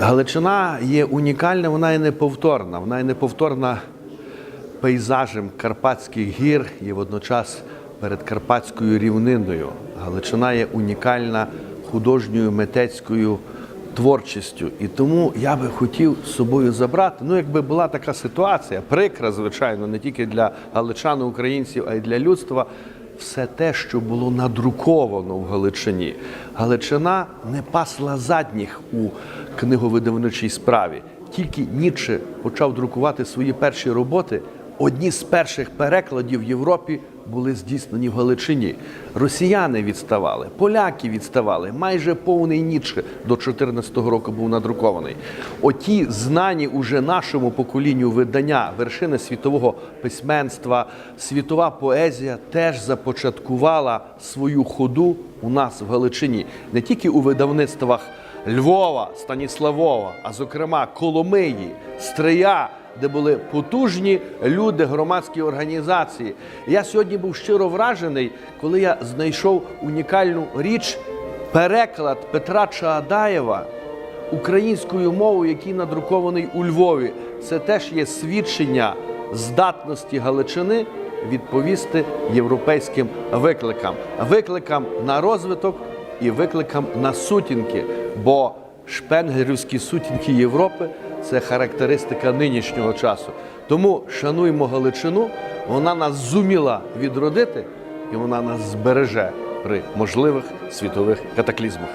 Галичина є унікальна, вона є неповторна. Вона є неповторна пейзажем Карпатських гір і водночас перед Карпатською рівниною. Галичина є унікальна художньою митецькою творчістю. І тому я би хотів з собою забрати. Ну, якби була така ситуація, прикра, звичайно, не тільки для галичан, українців, а й для людства. Все те, що було надруковано в Галичині. Галичина не пасла задніх у книговидавничій справі. Тільки Ніче почав друкувати свої перші роботи. Одні з перших перекладів в Європі були здійснені в Галичині. Росіяни відставали, поляки відставали. Майже повний Ніцше до 14-го року був надрукований. Оті знані уже нашому поколінню видання вершини світового письменства, світова поезія теж започаткувала свою ходу у нас в Галичині, не тільки у видавництвах Львова, Станіславова, а зокрема Коломиї, Стрия, де були потужні люди, громадські організації. Я сьогодні був щиро вражений, коли я знайшов унікальну річ переклад Петра Чаадаєва українською мовою, який надрукований у Львові. Це теж є свідчення здатності Галичини відповісти європейським викликам, викликам на розвиток і викликам на сутінки. Бо шпенгерівські сутінки Європи це характеристика нинішнього часу. Тому шануємо Галичину, вона нас зуміла відродити і вона нас збереже при можливих світових катаклізмах.